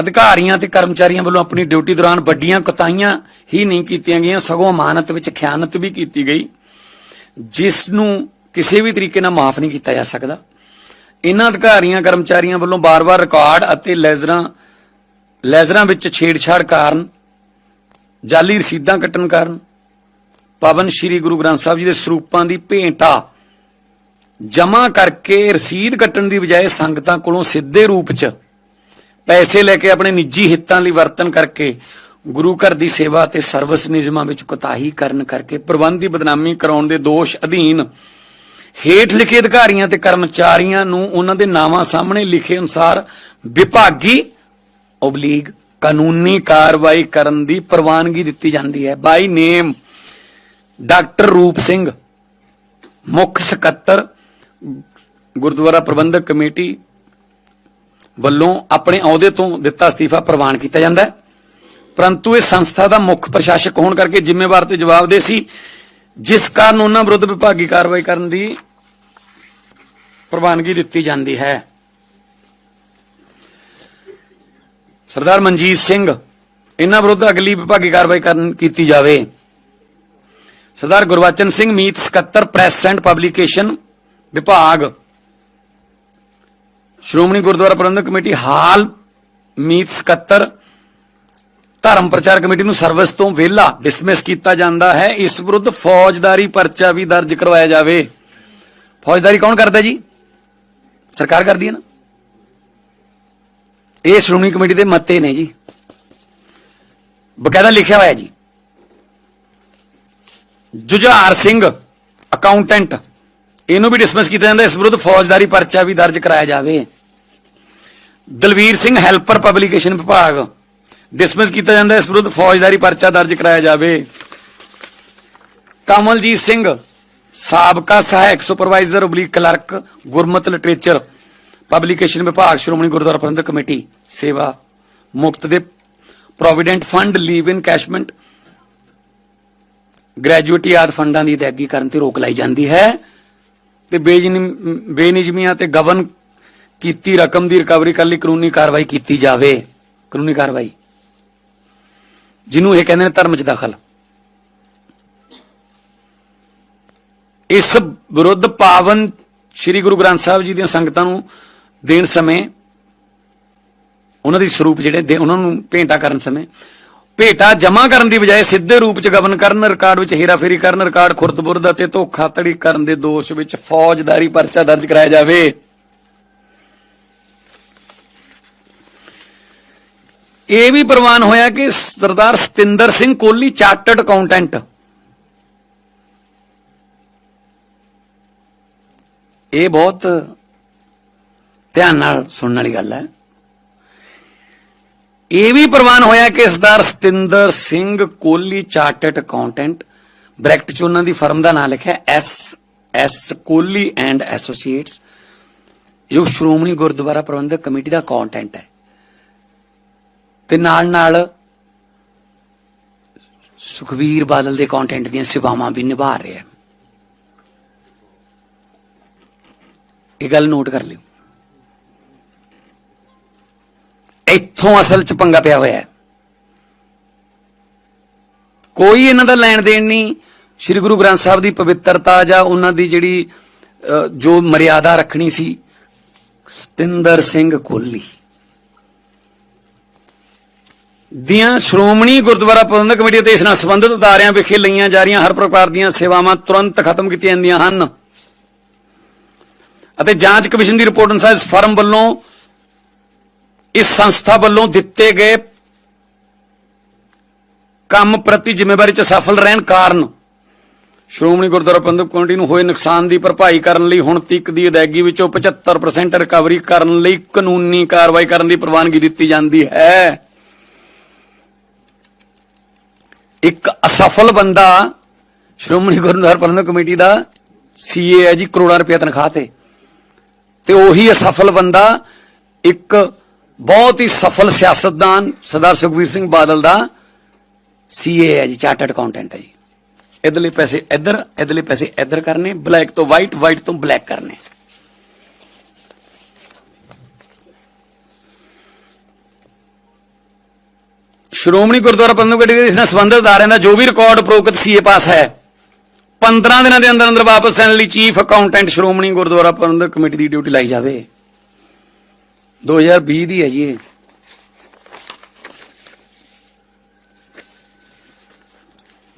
ਅਧਿਕਾਰੀਆਂ ਤੇ ਕਰਮਚਾਰੀਆਂ ਵੱਲੋਂ ਆਪਣੀ ਡਿਊਟੀ ਦੌਰਾਨ ਵੱਡੀਆਂ ਕੁਤਾਹੀਆਂ ਹੀ ਨਹੀਂ ਕੀਤੀਆਂ ਗਈਆਂ, ਸਗੋਂ ਅਮਾਨਤ ਵਿੱਚ ਖਿਆਨਤ ਵੀ ਕੀਤੀ ਗਈ ਜਿਸ ਨੂੰ ਕਿਸੇ ਵੀ ਤਰੀਕੇ ਨਾਲ ਮਾਫ ਨਹੀਂ ਕੀਤਾ ਜਾ ਸਕਦਾ। ਇਹਨਾਂ ਅਧਿਕਾਰੀਆਂ, ਕਰਮਚਾਰੀਆਂ ਵੱਲੋਂ ਬਾਰ-ਬਾਰ ਰਿਕਾਰਡ ਅਤੇ ਲੈਜ਼ਰਾਂ ਲੈਜ਼ਰਾਂ ਵਿੱਚ ਛੇੜਛਾੜ ਕਾਰਨ, ਜਾਲੀ ਰਸੀਦਾਂ ਕੱਟਣ ਕਾਰਨ, ਪਵਨ ਸ੍ਰੀ ਗੁਰੂ ਗ੍ਰੰਥ ਸਾਹਿਬ ਜੀ ਦੇ ਸਰੂਪਾਂ ਦੀ ਭੇਂਟਾ ਜਮ੍ਹਾਂ ਕਰਕੇ ਰਸੀਦ ਕੱਟਣ ਦੀ ਬਜਾਏ ਸੰਗਤਾਂ ਕੋਲੋਂ ਸਿੱਧੇ ਰੂਪ 'ਚ ਪੈਸੇ ਲੈ ਕੇ ਆਪਣੇ ਨਿੱਜੀ ਹਿੱਤਾਂ ਲਈ ਵਰਤਨ ਕਰਕੇ ਗੁਰੂ ਘਰ ਦੀ ਸੇਵਾ ਤੇ ਸਰਵਿਸ ਨਿਯਮਾਂ ਵਿੱਚ ਕੁਤਾਹੀ ਕਰਨ ਕਰਕੇ ਪ੍ਰਬੰਧ ਦੀ ਬਦਨਾਮੀ ਕਰਾਉਣ ਦੇ ਦੋਸ਼ ਅਧੀਨ ਹੇਠ ਲਿਖੇ ਅਧਿਕਾਰੀਆਂ ਤੇ ਕਰਮਚਾਰੀਆਂ ਨੂੰ ਉਹਨਾਂ ਦੇ ਨਾਵਾਂ ਸਾਹਮਣੇ ਲਿਖੇ ਅਨੁਸਾਰ ਵਿਭਾਗੀ ਓਬਲੀਗ ਕਾਨੂੰਨੀ ਕਾਰਵਾਈ ਕਰਨ ਦੀ ਪ੍ਰਵਾਨਗੀ ਦਿੱਤੀ ਜਾਂਦੀ ਹੈ। ਬਾਈ ਨੇਮ ਡਾਕਟਰ ਰੂਪ ਸਿੰਘ, ਮੁੱਖ ਸਕੱਤਰ, ਗੁਰਦੁਆਰਾ ਪ੍ਰਬੰਧਕ ਕਮੇਟੀ ਵੱਲੋਂ ਆਪਣੇ ਅਹੁਦੇ ਤੋਂ ਦਿੱਤਾ ਅਸਤੀਫਾ ਪ੍ਰਵਾਨ ਕੀਤਾ ਜਾਂਦਾ ਹੈ। ਪਰੰਤੂ ਇਹ ਸੰਸਥਾ ਦਾ ਮੁੱਖ ਪ੍ਰਸ਼ਾਸਕ ਹੋਣ ਕਰਕੇ ਜ਼ਿੰਮੇਵਾਰ ਤੇ ਜਵਾਬਦੇਹ ਸੀ ਜਿਸ ਕਾਰਨ ਉਹਨਾਂ ਵਿਰੁੱਧ ਵਿਭਾਗੀ ਕਾਰਵਾਈ ਕਰਨ ਦੀ ਪ੍ਰਵਾਨਗੀ ਦਿੱਤੀ ਜਾਂਦੀ ਹੈ। ਸਰਦਾਰ ਮਨਜੀਤ ਸਿੰਘ, ਇਹਨਾਂ ਵਿਰੁੱਧ ਅਗਲੀ ਵਿਭਾਗੀ ਕਾਰਵਾਈ ਕਰਨ ਕੀਤੀ ਜਾਵੇ। ਸਰਦਾਰ ਗੁਰਵਚਨ ਸਿੰਘ ਮੀਤ ਸਕੱਤਰ ਪ੍ਰੈਸ ਐਂਡ ਪਬਲੀਕੇਸ਼ਨ ਵਿਭਾਗ ਸ਼੍ਰੋਮਣੀ ਗੁਰਦੁਆਰਾ ਪ੍ਰਬੰਧਕ ਕਮੇਟੀ ਹਾਲ ਮੀਤ ਸਕੱਤਰ ਧਰਮ ਪ੍ਰਚਾਰ ਕਮੇਟੀ ਨੂੰ ਸਰਵਿਸ ਤੋਂ ਵਿਹਲਾ ਡਿਸਮਿਸ ਕੀਤਾ ਜਾਂਦਾ ਹੈ। ਇਸ ਵਿਰੁੱਧ ਫੌਜਦਾਰੀ ਪਰਚਾ ਵੀ ਦਰਜ ਕਰਵਾਇਆ ਜਾਵੇ। ਫੌਜਦਾਰੀ ਕੌਣ ਕਰਦਾ ਜੀ? ਸਰਕਾਰ ਕਰਦੀ ਹੈ ਨਾ। ਇਹ ਸ਼੍ਰੋਮਣੀ ਕਮੇਟੀ ਦੇ ਮਤੇ ਨੇ ਜੀ। ਬਕਾਇਦਾ ਲਿਖਿਆ ਹੋਇਆ ਜੀ। ਜੁਝਾਰ ਸਿੰਘ ਅਕਾਊਂਟੈਂਟ ਇਹਨੂੰ ਵੀ ਡਿਸਮਿਸ ਕੀਤਾ ਜਾਂਦਾ, ਇਸ ਵਿਰੁੱਧ ਫੌਜਦਾਰੀ ਪਰਚਾ ਵੀ ਦਰਜ ਕਰਾਇਆ ਜਾਵੇ। ਦਲਵੀਰ ਸਿੰਘ ਹੈਲਪਰ ਪਬਲਿਕੇਸ਼ਨ ਵਿਭਾਗ ਡਿਸਮਿਸ ਕੀਤਾ ਜਾਂਦਾ, ਇਸ ਵਿਰੁੱਧ ਫੌਜਦਾਰੀ ਪਰਚਾ ਦਰਜ ਕਰਾਇਆ ਜਾਵੇ। ਕਮਲਜੀਤ ਸਿੰਘ, ਸਾਬਕਾ ਸਹਾਇਕ supervisor oblique clerk Gurmat literature publication ਵਿਭਾਗ, ਸ਼੍ਰੋਮਣੀ ਗੁਰਦੁਆਰਾ ਪ੍ਰਬੰਧਕ ਕਮੇਟੀ, ਸੇਵਾ ਮੁਕਤ ਦੇ provident fund leave encashment gratuity ਆਦ ਫੰਡਾਂ ਦੀ ਅਦਾਇਗੀ ਕਰਨ ਤੇ ਰੋਕ ਲਾਈ ਜਾਂਦੀ ਹੈ। ਤੇ ਬੇਜਿਨ- ਤੇ ਗਵਨ ਕੀਤੀ ਰਕਮ ਦੀ ਰਿਕਵਰੀ ਕਰਨ ਲਈ ਕਾਨੂੰਨੀ ਕਾਰਵਾਈ ਕੀਤੀ ਜਾਵੇ। ਕਾਨੂੰਨੀ ਕਾਰਵਾਈ। ਜਿਹਨੂੰ ਇਹ ਕਹਿੰਦੇ ਨੇ ਧਰਮ 'ਚ ਦਖਲ। ਇਸ ਵਿਰੁੱਧ ਪਾਵਨ ਸ੍ਰੀ ਗੁਰੂ ਗ੍ਰੰਥ ਸਾਹਿਬ ਜੀ ਦੀਆਂ ਸੰਗਤਾਂ ਨੂੰ ਦੇਣ ਸਮੇਂ, ਉਹਨਾਂ ਦੀ ਸਰੂਪ ਜਿਹੜੇ ਉਹਨਾਂ ਨੂੰ ਭੇਂਟਾ ਕਰਨ ਸਮੇਂ ਭੇਟਾ ਜਮ੍ਹਾਂ ਕਰਨ ਦੀ ਬਜਾਏ ਸਿੱਧੇ ਰੂਪ 'ਚ ਗਵਨ ਕਰਨ, ਰਿਕਾਰਡ ਵਿੱਚ ਹੇਰਾਫੇਰੀ ਕਰਨ, ਰਿਕਾਰਡ ਖੁਰਦਬੁਰਦ ਅਤੇ ਧੋਖਾਧੜੀ ਕਰਨ ਦੇ ਦੋਸ਼ ਵਿੱਚ ਫੌਜਦਾਰੀ ਪਰਚਾ ਦਰਜ ਕਰਾਇਆ ਜਾਵੇ। ਇਹ ਵੀ ਪ੍ਰਵਾਨ ਹੋਇਆ ਕਿ ਸਰਦਾਰ ਸਤਿੰਦਰ ਸਿੰਘ ਕੋਹਲੀ ਚਾਰਟਰਡ ਅਕਾਊਂਟੈਂਟ। ਇਹ ਬਹੁਤ ਧਿਆਨ ਨਾਲ ਸੁਣਨ ਵਾਲੀ ਗੱਲ ਹੈ। ਇਹ ਵੀ ਪ੍ਰਵਾਨ ਹੋਇਆ ਕਿ Sardar Satinder Singh Kohli chartered accountant bracket ਚ ਉਹਨਾਂ ਦੀ ਫਰਮ ਦਾ ਨਾਮ ਲਿਖਿਆ, S S Kohli and associates. ਜੋ ਸ਼੍ਰੋਮਣੀ ਗੁਰਦੁਆਰਾ ਪ੍ਰਬੰਧਕ ਕਮੇਟੀ ਦਾ ਅਕਾਊਂਟੈਂਟ ਹੈ। ਤੇ ਨਾਲ ਨਾਲ ਸੁਖਵੀਰ ਬਾਦਲ ਦੇ ਅਕਾਊਂਟੈਂਟ ਦੀਆਂ ਸੇਵਾਵਾਂ ਵੀ ਨਿਭਾ ਰਿਹਾ ਹੈ ਇਹ ਗੱਲ ਨੋਟ ਕਰ ਲਿਓ। ਇੱਥੋਂ ਅਸਲ ਚ ਪੰਗਾ ਪਿਆ ਹੋਇਆ ਹੈ। ਕੋਈ ਇਹਨਾਂ ਦਾ ਲੈਣ ਦੇਣ ਨਹੀਂ। ਸ੍ਰੀ ਗੁਰੂ ਗ੍ਰੰਥ ਸਾਹਿਬ ਦੀ ਪਵਿੱਤਰਤਾ ਜਾਂ ਉਹਨਾਂ ਦੀ ਜਿਹੜੀ ਜੋ ਮਰਿਆਦਾ ਰੱਖਣੀ ਸੀ, ਸਤਿੰਦਰ ਸਿੰਘ ਕੋਹਲੀ ਦੀਆਂ ਸ਼੍ਰੋਮਣੀ ਗੁਰਦੁਆਰਾ ਪ੍ਰਬੰਧਕ ਕਮੇਟੀ ਤੇ ਇਸ ਨਾਲ ਸੰਬੰਧਿਤ ਅਦਾਰਿਆਂ ਵਿਖੇ ਲਈਆਂ ਜਾ ਰਹੀਆਂ ਹਰ ਪ੍ਰਕਾਰ ਦੀਆਂ ਸੇਵਾਵਾਂ ਤੁਰੰਤ ਖਤਮ ਕੀਤੀਆਂ ਜਾਂਦੀਆਂ ਹਨ। ਅਤੇ ਜਾਂਚ ਕਮਿਸ਼ਨ ਦੀ ਰਿਪੋਰਟ ਅਨੁਸਾਰ ਇਸ ਫਰਮ ਵੱਲੋਂ ਇਸ ਸੰਸਥਾ ਵੱਲੋਂ ਦਿੱਤੇ ਗਏ ਕੰਮ ਪ੍ਰਤੀ ਜ਼ਿੰਮੇਵਾਰੀ ਚ ਸਫਲ ਰਹਿਣ ਕਾਰਨ ਸ਼੍ਰੋਮਣੀ ਗੁਰਦੁਆਰਾ ਪ੍ਰਬੰਧਕ ਕਮੇਟੀ ਨੂੰ ਹੋਏ ਨੁਕਸਾਨ ਦੀ ਭਰਪਾਈ ਕਰਨ ਲਈ ਹੁਣ ਤੱਕ ਦੀ ਅਦਾਇਗੀ ਵਿੱਚੋਂ 75% ਰਿਕਵਰੀ ਕਰਨ ਲਈ ਕਾਨੂੰਨੀ ਕਾਰਵਾਈ ਕਰਨ ਦੀ ਪ੍ਰਵਾਨਗੀ ਦਿੱਤੀ ਜਾਂਦੀ ਹੈ। ਇੱਕ ਅਸਫਲ ਬੰਦਾ ਸ਼੍ਰੋਮਣੀ ਗੁਰਦੁਆਰਾ ਪ੍ਰਬੰਧਕ ਕਮੇਟੀ ਦਾ ਸੀਏ ਹੈ ਜੀ ਕਰੋੜਾਂ ਰੁਪਏ ਤਨਖਾਹ ਤੇ। ਤੇ ਉਹੀ ਅਸਫਲ ਬੰਦਾ ਇੱਕ ਬਹੁਤ ਹੀ ਸਫਲ ਸਿਆਸਤਦਾਨ ਸਰਦਾਰ ਸੁਖਬੀਰ ਸਿੰਘ ਬਾਦਲ ਦਾ ਸੀਏ ਹੈ ਜੀ, ਚਾਰਟਰਡ ਅਕਾਊਂਟੈਂਟ ਹੈ ਜੀ। ਇਧਰਲੇ ਪੈਸੇ ਇੱਧਰ ਇਧਰਲੇ ਪੈਸੇ ਇੱਧਰ ਕਰਨੇ, ਬਲੈਕ ਤੋਂ ਵਾਈਟ ਵਾਈਟ ਤੋਂ ਬਲੈਕ ਕਰਨੇ। ਸ਼੍ਰੋਮਣੀ ਗੁਰਦੁਆਰਾ ਪ੍ਰਬੰਧਕ ਕਮੇਟੀ ਦੇ ਇਸ ਨਾਲ ਸੰਬੰਧਿਤ ਅਦਾਰਿਆਂ ਦਾ ਜੋ ਵੀ ਰਿਕਾਰਡ ਉਪਰੋਕਤ ਸੀਏ ਪਾਸ ਹੈ। 15 ਦਿਨਾਂ ਦੇ ਅੰਦਰ ਅੰਦਰ ਵਾਪਸ ਲੈਣ ਲਈ chief accountant Shiromani Gurdwara Parbandhak committee ਦੀ ਡਿਊਟੀ ਲਾਈ ਜਾਵੇ। 2020 ਦੀ ਹੈ ਜੀ ਇਹ।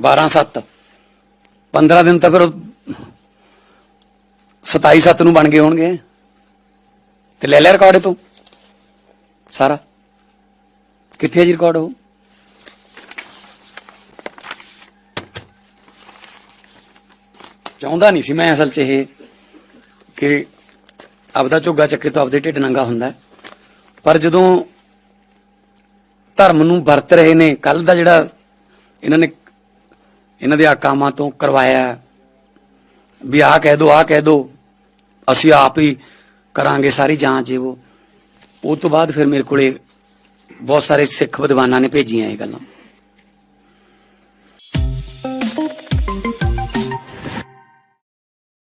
ਬਾਰਾਂ ਸੱਤ। 15 ਦਿਨ ਤਾਂ ਫਿਰ 27 ਸੱਤ ਨੂੰ ਬਣ ਗਏ ਹੋਣਗੇ। ਤੇ ਲੈ ਲਿਆ ਰਿਕਾਰਡ ਇਹ ਤੋਂ। ਸਾਰਾ। ਕਿੱਥੇ ਹੈ ਜੀ ਰਿਕਾਰਡ ਉਹ? ਚਾਹੁੰਦਾ ਨਹੀਂ ਸੀ ਮੈਂ ਅਸਲ 'ਚ ਇਹ ਕਿ ਆਪਦਾ ਝੁੱਗਾ ਚੱਕੇ ਤੋਂ ਆਪਦੇ ਢਿੱਡ ਨੰਗਾ ਹੁੰਦਾ। ਹੈ। ਪਰ ਜਦੋਂ ਧਰਮ ਨੂੰ ਵਰਤ ਰਹੇ ਨੇ, ਕੱਲ ਦਾ ਜਿਹੜਾ ਇਹਨਾਂ ਨੇ, ਇਹਨਾਂ ਦੇ ਆਕਾਮਾਂ ਤੋਂ ਕਰਵਾਇਆ, ਵੀ ਆਹ ਕਹਿ ਦੋ, ਆਹ ਕਹਿ ਦੋ, ਅਸੀਂ ਆਪ ਹੀ ਕਰਾਂਗੇ ਸਾਰੀ ਜਾਂਚ ਇਹ ਉਹ। ਉਹ ਤੋਂ ਬਾਅਦ ਫਿਰ ਮੇਰੇ ਕੋਲੇ ਬਹੁਤ ਸਾਰੇ ਸਿੱਖ ਵਿਦਵਾਨਾਂ ਨੇ ਭੇਜੀਆਂ ਇਹ ਗੱਲਾਂ।